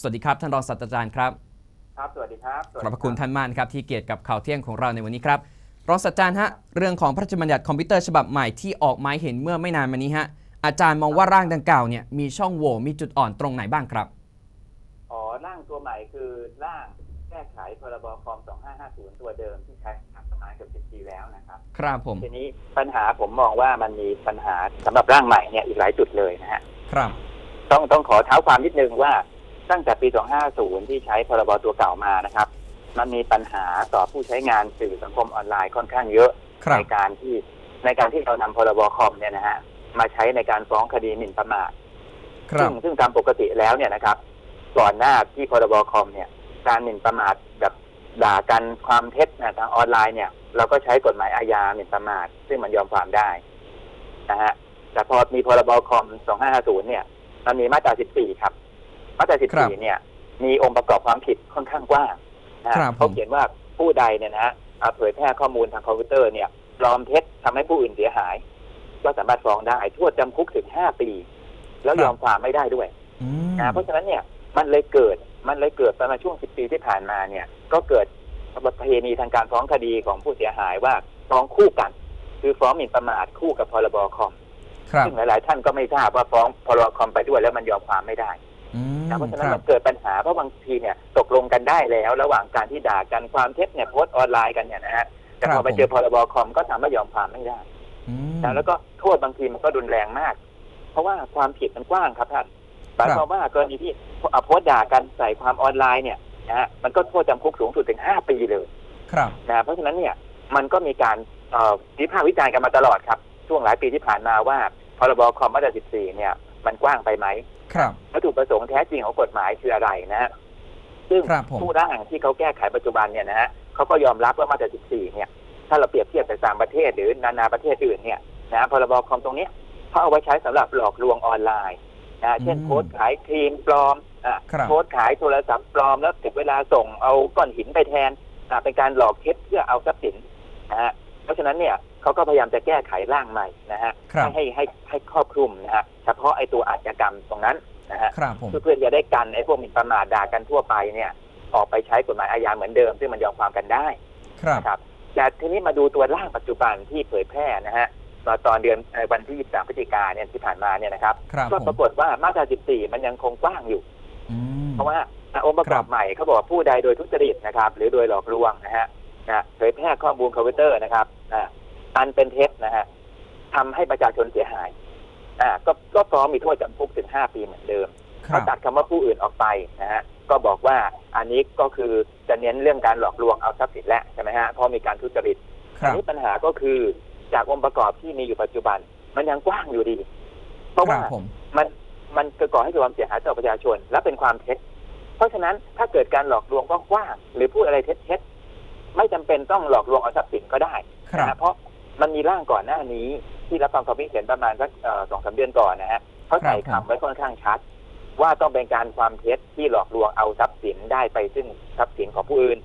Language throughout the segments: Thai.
สวัสดีครับ ท่านรองศาสตราจารย์ครับ ครับ สวัสดีครับสวัสขดีอบพระคุณท่านมากนะครับที่เกียรติกับข่าวเที่ยงของเราในวันนี้ครับ รองศาสตราจารย์ฮะ เรื่องของพระราชบัญญัติคอมพิวเตอร์ฉบับใหม่ที่ออกมาให้เห็นเมื่อไม่นานมานี้ฮะ อาจารย์มองว่าร่างดังกล่าวเนี่ยมีช่องโหว่ มีจุดอ่อนตรงไหนบ้างครับ อ๋อ ร่างตัวใหม่คือร่างแก้ไขพรบคอม 2550 ตัวเดิมที่ใช้มาประมาณเกือบ10ปีแล้วนะครับ ครับผม ทีนี้ปัญหาผมมองว่ามันมีปัญหาสำหรับร่างใหม่เนี่ยอีกหลายจุดเลยนะฮะ ครับ ต้องต้องขอเท้าความนิดนึงว่า ตั้งแต่ปี 250 ที่ใช้พรบตัวเก่ามานะครับ มันมีปัญหาต่อผู้ใช้งานสื่อสังคมออนไลน์ค่อนข้างเยอะครัในบการที่ในการที่เรานำพรบคอมเนี่ยนะฮะมาใช้ในการฟ้องคดีหมิ่นประมาทครัซึ่บงซึ่งตามปกติแล้วเนี่ยนะครับ ก่อนหน้าที่พรบคอมเนี่ย การหมิ่นประมาทแบบด่ากันความเท็จนะทางออนไลน์เนี่ย เราก็ใช้กฎหมายอาญาหมิ่นประมาท ซึ่งมันยอมความได้นะฮะแต่พอมีพรบคอม 2550 เนี่ย มันมีมาตรา 14 ครับ มาตราครับ14เนี่ย มีองค์ประกอบความผิดค่อนข้างกว้างนะฮะครับผมเขาเขียนว่าผู้ใดเนี่ยนะฮะอ่าเผยแพร่ข้อมูลทางคอมพิวเตอร์เนี่ยปลอมเท็จทำให้ผู้อื่นเสียหาย ก็สามารถฟ้องได้โทษจำคุกถึง5ปี แล้วยอมความไม่ได้ด้วยอืมนะเพราะฉะนั้นเนี่ยมันเลยเกิดมันเลยเกิดประมาณช่วง10ปีที่ผ่านมาเนี่ย ก็เกิดประเพณีทางการฟ้องคดีของผู้เสียหายว่าฟ้องคู่กัน คือฟ้องหมิ่นประมาทคู่กับพรบคอมครับซึ่งหลายๆท่านก็ไม่ทราบว่าฟ้องพรบคอมไปด้วยแล้วมันยอมความไม่ได้อืม นะเพราะฉะคนั้นรัมับนเกิดปัญหาเพราะบางทีเนี่ยตกลงกันได้แล้ว ระหว่างการที่ด่ากันความเท็จเนี่ยโพสต์ออนไลน์กันเนี่ยนะฮะแต่ครัพบอไปผมเจอพรบคอมก็ทำให้ยอมความไม่ได้อืมนะแล้วก็โทษบางทีมันก็รุนแรงมาก เพราะว่าความผิดมันกว้างครับท่านหมายความว่ากรณีที่เอาโพสต์ด่ากันใส่ความออนไลน์เนี่ยนะฮะมันก็โทษจำคุกสูงสุดถึง5ปีเลยครับนะเพราะฉะนั้นเนี่ยมันก็มีการเอ่อวิพากษ์วิจารณ์กันมาตลอดครับ ช่วงหลายปีที่ผ่านมาว่าพรบคอมมาตรา14เนี่ย มันกว้างไปไหมครับวัตถุประสงค์แท้จริงของกฎหมายคืออะไรนะฮะซึ่งครับผมผู้ร่างที่เขาแก้ไขปัจจุบันเนี่ยนะฮะเขาก็ยอมรับว่ามาตรา 14 เนี่ย ถ้าเราเปรียบเทียบกับต่างประเทศหรือนานาประเทศอื่นเนี่ยนะพรบคอมตรงเนี้ยเขาเอาไว้ใช้สำหรับหลอกลวงออนไลน์นะเช่นอืมโพสต์ขายครีมปลอมอะครับโพสต์ขายโทรศัพท์ปลอมแล้วถึงเวลาส่งเอาก้อนหินไปแทนอะเป็นการหลอกเท็จเพื่อเอาทรัพย์สินนะฮะเพราะฉะนั้นเนี่ย เขาก็พยายามจะแก้ไขร่างใหม่นะฮะครับให้ให้ให้ครอบคลุมนะฮะเฉพาะไอ้ตัวอาชญากรรมตรงนั้นนะฮะครับผมเพื่อเพื่อจะได้กันไอ้พวกหมิ่นประมาทด่ากันทั่วไปเนี่ย ออกไปใช้กฎหมายอาญาเหมือนเดิม ซึ่งมันยอมความกันได้ครับนะครับแต่ทีนี้มาดูตัวร่างปัจจุบันที่เผยแพร่นะฮะมาตอนเดือนเอ่อวันที่ 23 พฤศจิกาเนี่ยที่ผ่านมาเนี่ยนะครับครับก็ผมปรากฏว่ามาตรา 14 มันยังคงกว้างอยู่อืมเพราะว่าอะองค์ประกครัอบบใหม่เขาบอกว่าผู้ใดโดยทุจริตนะครับ หรือโดยหลอกลวงนะฮะนะเผยแพร่ข้อมูลคอมพิวเตอร์นะครับ อะอันเป็นเท็จนะฮะทำให้ประชาชนเสียหายอ่าก็ก็ฟ้องมีโทษจำคุกถึง5ปีเหมือนเดิมคเขารับตัดคำว่าผู้อื่นออกไปนะฮะก็บอกว่าอันนี้ก็คือจะเน้นเรื่องการหลอกลวงเอาทรัพย์สินแล้วใช่ไหมฮะเพราะมีการทุจริตคอัรันบนี้ปัญหาก็คือจากองค์ประกอบที่มีอยู่ปัจจุบัน มันยังกว้างอยู่ดี เพราะครัว่าบผมมันมันก่อให้เกิดความเสียหายต่อประชาชน และเป็นความเท็จ เพราะฉะนั้นถ้าเกิดการหลอกลวงกว้างๆหรือพูดอะไรเท็จๆไม่จำเป็นต้องหลอกลวงเอาทรัพย์สินก็ได้ครันะบฮะเพราะ มันมีร่างก่อนหน้านี้ ที่รับฟังความคิดเห็นประมาณสักเอ่อสองสามเดือนก่อนนะฮะเขาใส่ครับผมคำไว้ค่อนข้างชัด ว่าต้องเป็นการความเท็จที่หลอกลวงเอาทรัพย์สินได้ไปซึ่งทรัพย์สินของผู้อื่น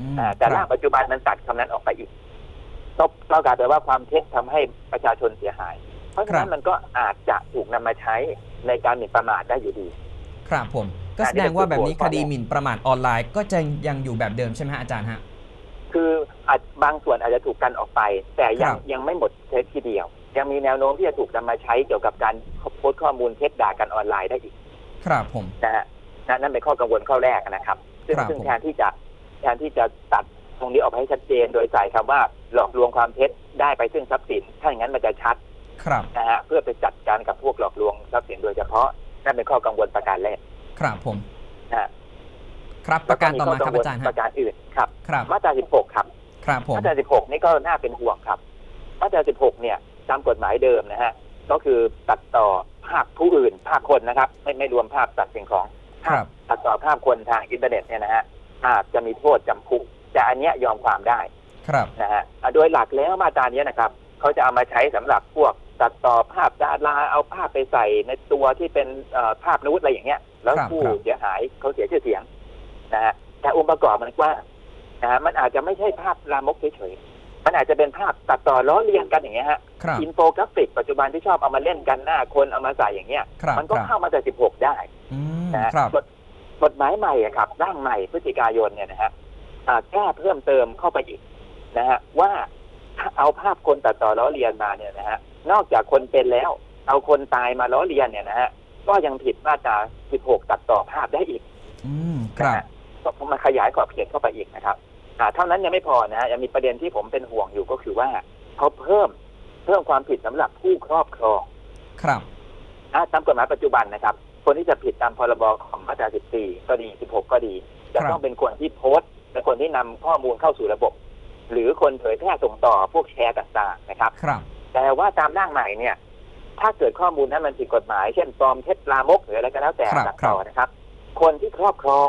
อืมอ่าแต่คร่ารังบปัจจุบันมันตัดคำนั้นออกไปอีกก็เรากลายเป็นว่าความเท็จทำให้ประชาชนเสียหาย เพราะฉะนั้นมันก็อาจจะถูกนำมาใช้ในการหมิ่นประมาทได้อยู่ดี ครับผม ก็แสดงว่าแบบนี้คดีหมิ่นประมาทออนไลน์ ก็จะยังอยู่แบบเดิมใช่ไหมฮะอาจารย์ฮะ คืออาจบางส่วนอาจจะถูกกันออกไป แต่ยังครับ ยังไม่หมดเท็จทีเดียว ยังมีแนวโน้มที่จะถูกนำมาใช้เกี่ยวกับการโพสต์ข้อมูลเท็จด่ากันออนไลน์ได้อีก ครับผม นะฮะนั่นนั่นเป็นข้อกังวลข้อแรกนะครับ ซึ่งครับซึ่งผม แทนที่จะแทนที่จะตัดตรงนี้ออกไปให้ชัดเจน โดยใส่คำว่าหลอกลวงความเท็จได้ไปซึ่งทรัพย์สิน ถ้าอย่างนั้นมันจะชัดครับนะฮะเพื่อไปจัดการกับพวกหลอกลวงทรัพย์สินโดยเฉพาะนั่นเป็นข้อกังวลประการแรกครับผม นะฮะ ครับประการต่อมาครับแล้วอาจารย์ปฮะระการอื่นครับครับมาตรา 16 ครับครับผมมาตรา 16 นี่ก็น่าเป็นห่วงครับ มาตรา 16 เนี่ยตามกฎหมายเดิมนะฮะก็คือตัดต่อภาพผู้อื่นภาพคนนะครับ ไม่ไม่รวมภาพสัตว์สิ่งของครัภาพบตัดต่อภาพคนทางอินเทอร์เน็ตเนี่ยนะฮะอาจจะมีโทษจำคุกแต่อันเนี้ยยอมความได้ครับนะฮะอะโดยหลักแล้วมาตราเนี้ยนะครับเขาจะเอามาใช้สำหรับพวกตัดต่อภาพดาราเอาภาพไปใส่ในตัวที่เป็นเอ่อภาพนูดอะไรอย่างเงี้ย แล้วครับผู้ครับเสียหายเขาเสียชื่อเสียง นะฮะแต่องค์ประกอบมันกว้างนะฮะมันอาจจะไม่ใช่ภาพลามกเฉยๆมันอาจจะเป็นภาพตัดต่อล้อเลียนกันอย่างเงี้ยฮะครับอินโฟกราฟิกปัจจุบันที่ชอบเอามาเล่นกันหน้าคนเอามาใส่อย่างเงี้ย ครับมันก็ครับเข้ามาจาก16 ได้อืมนะฮะครับ กฎกฎหมายใหม่อะครับร่างใหม่พฤศจิกายนเนี่ยนะฮะอ่าแก้เพิ่มเติมเข้าไปอีกนะฮะว่าเอาภาพคนตัดต่อล้อเลียนมาเนี่ยนะฮะนอกจากคนเป็นแล้ว เอาคนตายมาล้อเลียนเนี่ยนะฮะก็ยังผิดมาตรา16 ตัดต่อภาพได้อีก อืม ครับ นะฮะก็ มาขยายขอบเขตเข้าไปอีกนะครับอ่าเท่านั้นยังไม่พอนะฮะยังมีประเด็นที่ผมเป็นห่วงอยู่ก็คือว่าเขาเพิ่มเพิ่มความผิดสำหรับผู้ครอบครอง ครับอ่าตามกฎหมายปัจจุบันนะครับ คนที่จะผิดตามพรบของมาตรา 14 ก็ดี 16 ก็ดี จะครับต้องเป็นคนที่โพสต์และคนที่นำข้อมูลเข้าสู่ระบบ หรือคนเผยแพร่ส่งต่อพวกแชร์ต่างๆนะครับ ครับ แต่ว่าตามร่างใหม่เนี่ย ถ้าเกิดข้อมูลนั้นมันผิดกฎหมาย เช่นปลอมเท็จลามกหรืออะไรก็แล้วแต่ครับตัดต่อนะครับ คนที่ครอบครอง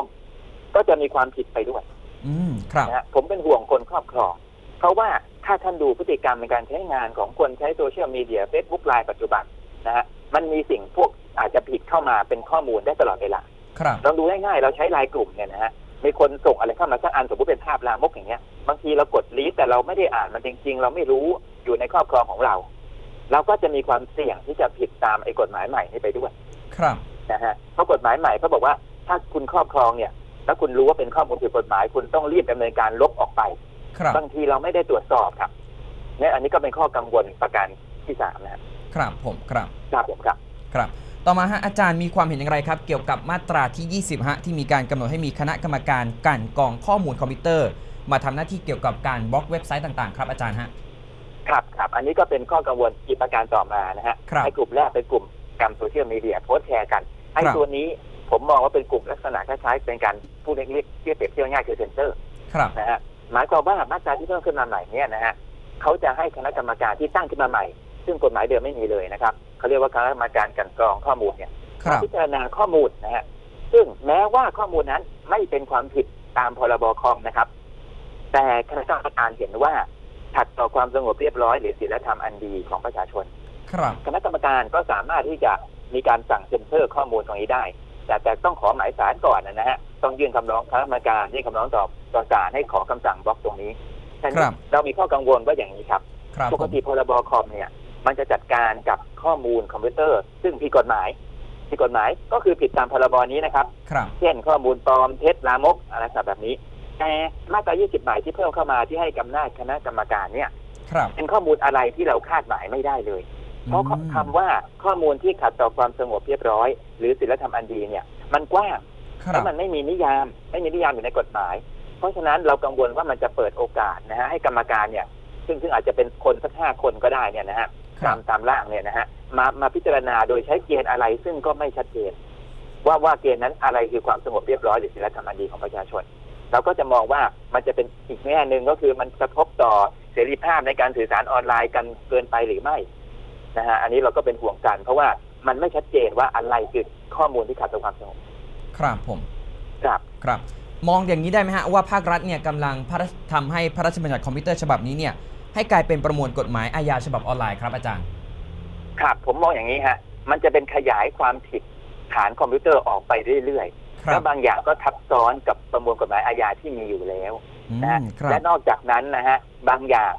ก็จะมีความผิดไปด้วยอืมครับ นะฮะผมเป็นห่วงคนครอบครอง เพราะว่าถ้าท่านดูพฤติกรรมในการใช้งานของคนใช้โซเชียลมีเดีย Facebook ไลน์ปัจจุบันนะฮะมันมีสิ่งพวกอาจจะผิดเข้ามาเป็นข้อมูลได้ตลอดเวลา ครับ ลองดูง่ายๆ เราใช้ไลน์กลุ่มเนี่ยนะฮะ มีคนส่งอะไรเข้ามาสักอันสมมติเป็นภาพลามกอย่างเงี้ย บางทีเรากดลีดแต่เราไม่ได้อ่านมันจริงๆ เราไม่รู้อยู่ในครอบครองของเรา เราก็จะมีความเสี่ยงที่จะผิดตามไอ้กฎหมายใหม่นี้ไปด้วยครับ นะฮะ เพราะกฎหมายใหม่เขาบอกว่าถ้าคุณครอบครองเนี่ย แล้วคุณรู้ว่าเป็นข้อมูลผิดกฎหมาย คุณต้องรีบดำเนินการลบออกไปครับบางทีเราไม่ได้ตรวจสอบครับเนี่ยอันนี้ก็เป็นข้อกังวลประการที่สามนะฮะครับผมครับครับผมครับครับ ต่อมาฮะอาจารย์มีความเห็นอย่างไรครับ เกี่ยวกับมาตราที่ 20ฮะที่มีการกำหนดให้มีคณะกรรมการกลั่นกรองข้อมูลคอมพิวเตอร์ มาทำหน้าที่เกี่ยวกับการบล็อกเว็บไซต์ต่างๆ ครับอาจารย์ฮะครับครับอันนี้ก็เป็นข้อกังวลอีกประการต่อมานะฮะครับให้กลุ่มแรกเป็นกลุ่มกรรมโซเชียลมีเดียโพสต์แชร์กันไอ้ครับตัวนี้ ผมมองว่าเป็นกลุ่มลักษณะคล้ายๆเป็นการผู้เรียกเรียกเรียกเปรียบเทียบง่ายคือเซนเซอร์ครับนะฮะหมายความว่ามาตราที่เพิ่มขึ้นมาใหม่เนี่ยนะฮะเขาจะให้คณะกรรมการที่ตั้งขึ้นมาใหม่ ซึ่งกฎหมายเดิมไม่มีเลยนะครับเขาเรียกว่าคณะกรรมการกลันกรองข้อมูลเนี่ยครัมาบพิจารณาข้อมูลนะฮะซึ่งแม้ว่าข้อมูลนั้นไม่เป็นความผิดตามพรบคอมนะครับ แต่คณะกรรมการเห็นว่าขัดต่อความสงบเรียบร้อยหรือศีลธรรมอันดีของประชาชน ครับ คณะกรรมการก็สามารถที่จะมีการสั่งเซ็นเซอร์ข้อมูลตรงนี้ได้ แต่แต่ต้องขอหมายสารก่อนนะฮะต้องยื่นคำร้องคณะกรรมการยื่นคำร้องต่อต่อศาลให้ขอคำสั่งบล็อกตรงนี้ฉะครันั้บนเรามีข้อกังวลว่าอย่างนี้ครับ ครับปผกมติพรบคอมเนี่ย มันจะจัดการกับข้อมูลคอมพิวเตอร์ ซึ่งผิดกฎหมายผิดกฎหมายก็คือผิดตามพรบนี้นะครับ ครับ เช่นข้อมูลปลอมเท็จลามกอะไรสักแบบนี้ แต่มาตรา 20 หมายที่เพิ่มเข้ามาที่ให้กำนาจคณะกรรมการเนี่ย ครับ เป็นข้อมูลอะไรที่เราคาดหมายไม่ได้เลย เพราะอืมคำว่าข้อมูลที่ขัดต่อความสงบเรียบร้อย หรือศีลธรรมอันดีเนี่ย มันกว้างครัและบมันไม่มีนิยาม ไม่มีนิยามอยู่ในกฎหมาย เพราะฉะนั้นเรากังวลว่ามันจะเปิดโอกาสนะฮะให้กรรมการเนี่ย ซึ่งซึ่งอาจจะเป็นคนสักห้าคนก็ได้เนี่ยนะฮะครัตาบมตามร่างเนี่ยนะฮะมามาพิจารณาโดยใช้เกณฑ์อะไรซึ่งก็ไม่ชัดเจน ว่าว่าเกณฑ์นั้นอะไรคือความสงบเรียบร้อยหรือศีลธรรมอันดีของประชาชน เราก็จะมองว่ามันจะเป็นอีกแง่หนึ่งก็คือมันกระทบต่อเสรีภาพในการสื่อสารออนไลน์กันเกินไปหรือไม่ นะฮะอันนี้เราก็เป็นห่วงกัน เพราะว่ามันไม่ชัดเจนว่าอะไรคือข้อมูลที่ขัดต่อความสงบครับผมครับครับ มองอย่างนี้ได้ไหมฮะว่าภาครัฐเนี่ยกำลังพระราชทำให้พระราชบัญญัติคอมพิวเตอร์ฉบับนี้เนี่ยให้กลายเป็นประมวลกฎหมายอาญาฉบับออนไลน์ครับอาจารย์ ครับผมมองอย่างนี้ฮะมันจะเป็นขยายความผิดฐานคอมพิวเตอร์ออกไปเรื่อยๆครัแล้บวบางอย่างก็ทับซ้อนกับประมวลกฎหมายอาญาที่มีอยู่แล้วอืนะฮะมครัและบนอกจากนั้นนะฮะบางอย่าง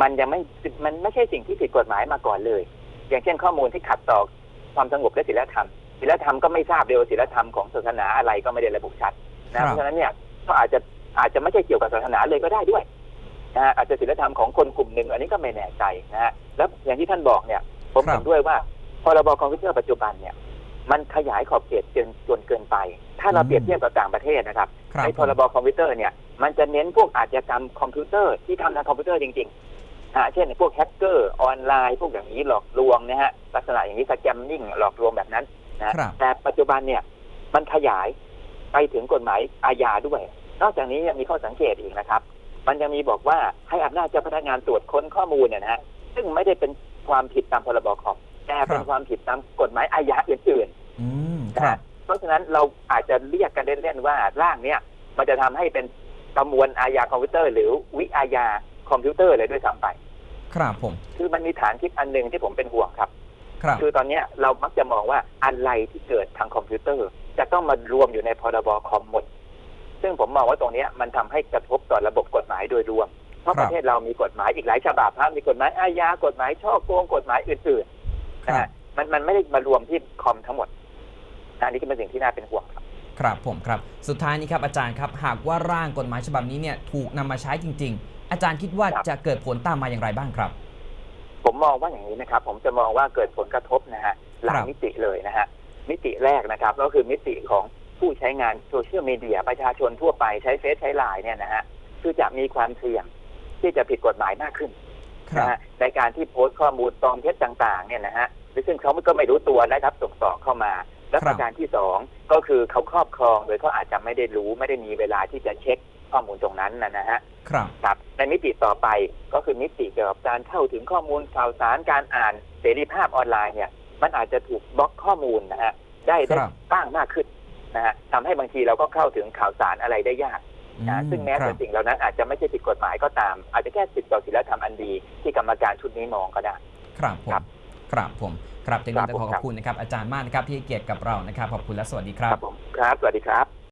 มันยังไม่มันไม่ใช่สิ่งที่ผิดกฎหมายมาก่อนเลย อย่างเช่นข้อมูลที่ขัดต่อความสงบและศีลธรรมศีลธรรมก็ไม่ทราบเลยว่าศีลธรรมของศาสนาอะไรก็ไม่ได้ระบุชัดครันะบเพราะฉะนั้นเนี่ยก็อาจจะอาจจะไม่ใช่เกี่ยวกับศาสนาเลยก็ได้ด้วยนะฮะอาจจะศีลธรรมของคนกลุ่มหนึ่งอันนี้ก็ไม่แน่ใจนะฮะแล้วอย่างที่ท่านบอกเนี่ย ผมเห็นด้วยว่าพรบคอมพิวเตอร์ปัจจุบันเนี่ยมันขยายขอบเขตจนจนเกินไป ถ้าเราเปรียบเทียบกับต่างประเทศนะครับครับในพรบคอมพิวเตอร์เนี่ยมันจะเน้นพวกอาชญากรรมคอมพิวเตอร์ที่ทำทางคอมพิวเตอร์จริงๆอ่า เช่นพวกแฮกเกอร์ออนไลน์ พวกอย่างนี้หลอกลวงนะฮะลักษณะอย่างนี้สแกมมิ่งหลอกลวงแบบนั้นนะฮะครับแต่ปัจจุบันเนี่ยมันขยายไปถึงกฎหมายอาญาด้วย นอกจากนี้ยังมีข้อสังเกตอีกนะครับ มันยังมีบอกว่าให้อำนาจเจ้าพนักงานตรวจค้นข้อมูลเนี่ยนะฮะซึ่งไม่ได้เป็นความผิดตามพรบคอมแต่เป็นครับความผิดตามกฎหมายอาญาอื่นๆอืมคนะรัฮะบเพราะฉะนั้นเราอาจจะเรียกกันเล่นๆว่าร่างเนี้ยมันจะทำให้เป็นประมวลอาญาคอมพิวเตอร์ หรือวิอาญา คอมพิวเตอร์เลยด้วยซ้ำไป ครับผม คือมันมีฐานคิดอันหนึ่งที่ผมเป็นห่วงครับ ครับ คือตอนเนี้ยเรามักจะมองว่าอะไรที่เกิดทางคอมพิวเตอร์ จะต้องมารวมอยู่ในพรบคอมหมด ซึ่งผมมองว่าตรงเนี้ยมันทำให้กระทบต่อระบบกฎหมายโดยรวม เพราะครัปบระเทศเรามีกฎหมายอีกหลายฉบับครับมีกฎหมายอาญากฎหมายช่อโกงกฎหมายอื่นๆครันะบฮะมันมันไม่ได้มารวมที่คอมทั้งหมดอันนี้ก็เป็นสิ่งที่น่าเป็นห่วงครับครับผมครับ สุดท้ายนี้ครับอาจารย์ครับ หากว่าร่างกฎหมายฉบับนี้เนี่ยถูกนำมาใช้จริง ๆ อาจารย์คิดว่าครับจะเกิดผลตามมาอย่างไรบ้างครับ ผมมองว่าอย่างนี้นะครับ ผมจะมองว่าเกิดผลกระทบนะฮะหลาคยรับมิติเลยนะฮะมิติแรกนะครับ ก็คือมิติของผู้ใช้งานโซเชียลมีเดียประชาชนทั่วไปใช้เฟซใช้ไลน์เนี่ยนะฮะคือจะมีความเสี่ยงที่จะผิดกฎหมายมากขึ้นครับนะฮะในการที่โพสต์ข้อมูลปลอมเท็จต่างๆ เนี่ยนะฮะซึ่งเขาก็ไม่รู้ตัวนะครับส่งต่อเข้ามา และครับประการที่สองก็คือเขาครอบครองโดยเขาอาจจะไม่ได้รู้ไม่ได้มีเวลาที่จะเช็คข้อมูลตรงนั้นนะนะฮะ ครับครับในมิติต่อไปก็คือมิติเกี่ยวกับการเข้าถึงข้อมูลข่าวสารการอ่านเสรีภาพออนไลน์เนี่ย มันอาจจะถูกบล็อกข้อมูลนะฮะได้ได้ครับบ้างมากขึ้นนะฮะทำให้บางทีเราก็เข้าถึงข่าวสารอะไรได้ยากอืนะซึ่งแม้คแต่รับสิ่งเหล่านั้นอาจจะไม่ใช่ผิดกฎหมายก็ตาม อาจจะแค่ผิดต่อศีลธรรมอันดีที่กรรมการชุดนี้มองก็ได้ ครับผมครับครับผมครับอย่างนี้ครับต้องขอผมขครัอบบคุณนะครับอาจารย์มากนะครับที่ให้เกียรติกับเรานะครับขอบคุณและสวัสดีครับผมครับ สวัสดีครับ